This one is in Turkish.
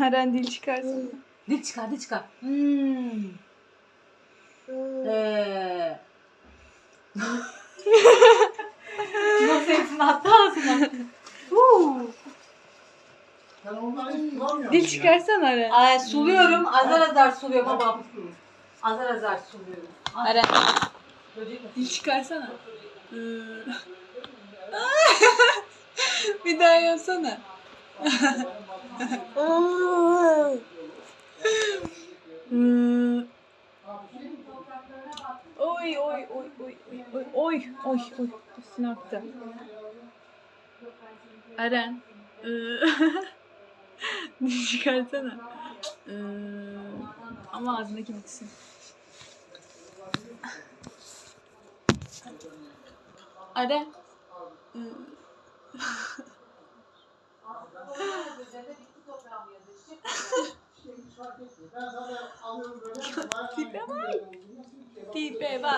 Aren dil çıkarsın. Dil çıkar, dil çıkar. Hmm. Ee. Nasıl hepsini attı ağzına? Huu. Ben onları hiç bulamıyorum Dil ya. çıkarsana Aren. Ay, suluyorum, azar azar suluyorum babam. Azar azar suluyorum. Aren. Böcek mi? Dil çıkarsana. bir daha yapsana. Oy oy oy oy oy oy oy oy Üstüne aktı. Eren. E, çıkartsana. E, ama ağzındaki bitsin. Aren. Tipe bak. 第八把ไปบ้